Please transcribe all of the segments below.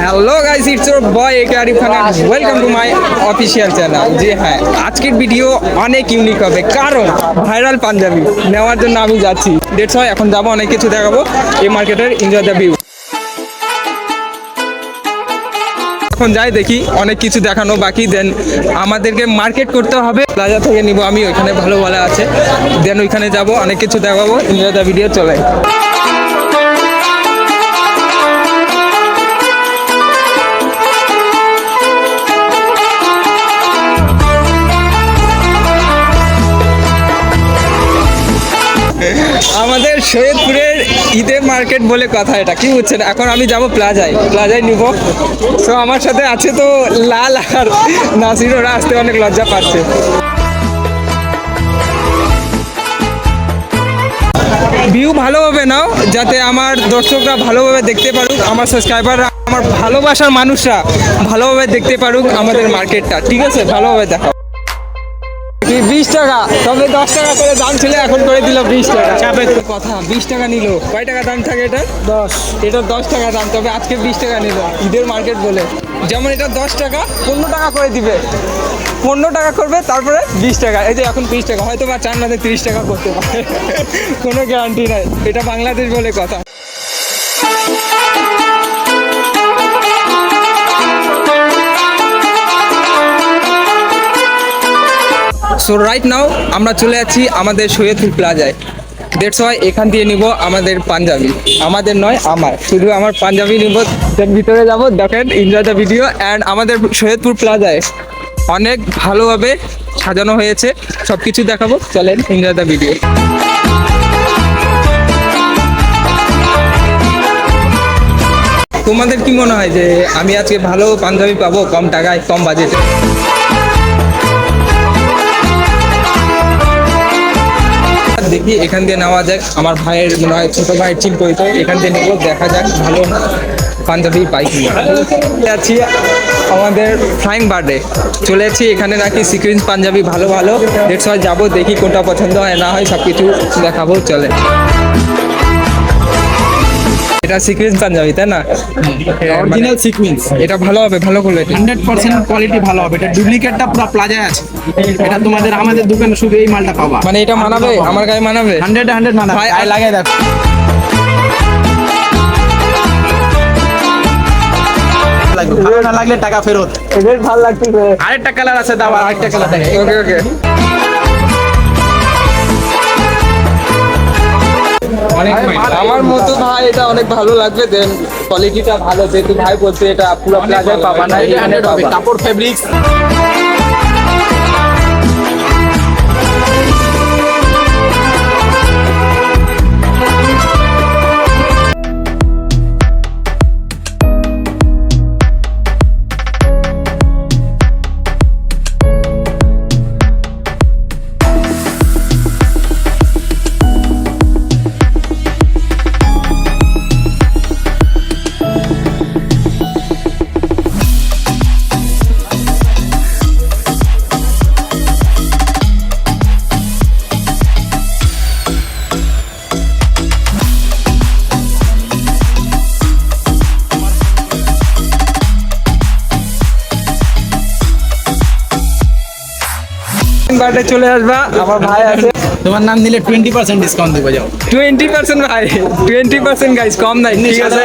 Hello guys it's your boy AK Arif Khan welcome to my official channel জি হ্যাঁ আজকের video অনেক unique হবে। কারণ ভাইরাল পাঞ্জাবি নেওয়ার জন্য আমি যাচ্ছি। ডেটস হয় এখন যাব, অনেক কিছু দেখাবো। এই মার্কেটের এনজয় দ্য ভিউ এখন যাই দেখি, অনেক কিছু দেখানো বাকি। দেন আমাদেরকে মার্কেট করতে হবে। প্লাজা থেকে নিব আমি, ওইখানে ভালো ভালো আছে। দেন ওইখানে যাব, অনেক কিছু দেখাবো। এনজয় দ্য ভিডিও চলে সৈয়দপুরের ঈদের মার্কেট বলে কথা এটা, কি বুঝছেন? এখন আমি যাব প্লাজায় প্লাজায় নিব। তো আমার সাথে আছে তো লাল আর নাসির ওরা আসতে অনেক লজ্জা পাচ্ছে। ভিউ ভালোভাবে নাও, যাতে আমার দর্শকরা ভালোভাবে দেখতে পারুক, আমার সাবস্ক্রাইবাররা আমার ভালোবাসার মানুষরা ভালোভাবে দেখতে পারুক আমাদের মার্কেটটা। ঠিক আছে? ভালোভাবে দেখো কি বিশ টাকা। তবে দশ টাকা করে দাম ছিল এখন করে দিল বিশ টাকা। চাপের কথা বিশ টাকা নিল। কয় টাকা দাম থাকে এটা? দশ। এটা দশ টাকা দাম তবে আজকে বিশ টাকা নিল। ঈদের মার্কেট বলে। যেমন এটা দশ টাকা পনেরো টাকা করে দিবে। পনেরো টাকা করবে তারপরে বিশ টাকা। এই যে এখন বিশ টাকা হয়তো বা চার মাসে তিরিশ টাকা করতে পারে। কোনো গ্যারান্টি নাই। এটা বাংলাদেশ বলে কথা। সো রাইট নাও আমরা চলে যাচ্ছি আমাদের সৈয়দপুর প্লাজায়। দেড়শো হয় এখান দিয়ে নিব আমাদের পাঞ্জাবি। আমাদের নয়, আমার। শুধু আমার পাঞ্জাবি নিব ভিতরে যাব, দেখেন এনজয় দ্য ভিডিও অ্যান্ড আমাদের সৈয়দপুর প্লাজায় অনেক ভালোভাবে সাজানো হয়েছে। সব কিছু দেখাবো, চলেন এনজয় দ্য ভিডিও তোমাদের কি মনে হয় যে আমি আজকে ভালো পাঞ্জাবি পাবো কম টাকায়, কম বাজেটে দেখি, এখান দিয়ে নেওয়া যাক। আমার ভাইয়ের মনে হয় ছোট ভাইয়ের চিন পরিত এখান দিয়ে নেব, দেখা যাক ভালো পাঞ্জাবি পাই নিয়ে আছি আমাদের ফ্লাইং বার্ডে চলে যাচ্ছি, এখানে নাকি সিকুয়েন্স পাঞ্জাবি, ভালো ভালো। দেড়শো যাব, দেখি কোনটা পছন্দ হয়, না হয় সব কিছু দেখাবো, চলে। এটা সিকুয়েন্স পাঞ্জাবি তাই না? অরিজিনাল সিকুয়েন্স এটা ভালো হবে ভালো করলে হান্ড্রেড পার্সেন্ট কোয়ালিটি ভালো হবে। এটা ডুপ্লিকেটটা পুরো প্লাজায় আছে। এটা তোমাদের আমাদের দোকানে শুধু এই মালটা পাবা। মানে এটা মানাবে? আমার গায়ে মানাবে? হান্ড্রেড হান্ড্রেড মানাবে ভাই, ভাই লাগাই দেখো। ভালো না লাগলে টাকা ফেরত। ভালো লাগতেছে। আরেকটা কালার আছে দাও আরেকটা কালার দেখে। ওকে ওকে আমার মতো ভাই এটা অনেক ভালো লাগবে দেন কোয়ালিটিটা ভালো যেহেতু ভাই বলছে এটা পুরো প্লাজায় পাবা না এখানে কাপড় ফেব্রিক্স বার্থডে চলে আসবা। আমার ভাই আছে। তোমার নাম নিলে টোয়েন্টি পার্সেন্ট ডিসকাউন্ট দেবো যাও। টোয়েন্টি পার্সেন্ট ভাই। টোয়েন্টি পার্সেন্ট গাইস কম নাই ঠিক আছে?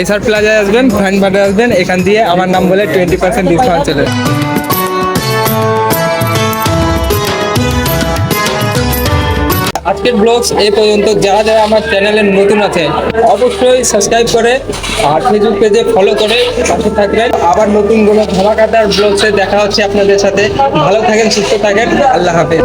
এসআর প্লাজায় আসবেন ফ্যান বাটে আসবেন এখান দিয়ে আমার নাম বলে টোয়েন্টি পার্সেন্ট ডিসকাউন্ট চলে আজকের ব্লগস এই পর্যন্ত যারা যারা আমার চ্যানেলে নতুন আছে, অবশ্যই সাবস্ক্রাইব করে আর ফেসবুক পেজে ফলো করে পাশে থাকবেন। আবার নতুন কোনো ধমাকাতার ব্লগসে দেখা হচ্ছে আপনাদের সাথে। ভালো থাকেন, সুস্থ থাকেন। আল্লাহ হাফেজ।